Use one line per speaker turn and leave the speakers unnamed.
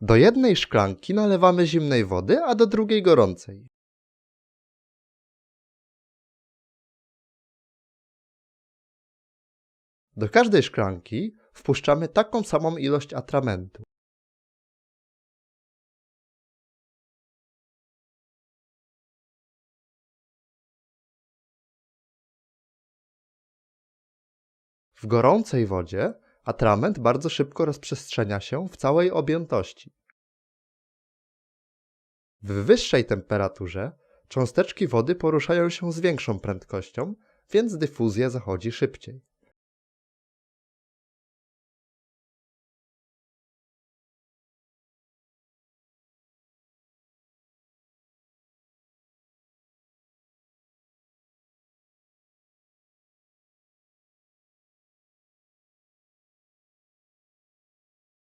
Do jednej szklanki nalewamy zimnej wody, a do drugiej gorącej. Do każdej szklanki wpuszczamy taką samą ilość atramentu. W gorącej wodzie atrament bardzo szybko rozprzestrzenia się w całej objętości. W wyższej temperaturze cząsteczki wody poruszają się z większą prędkością, więc dyfuzja zachodzi szybciej.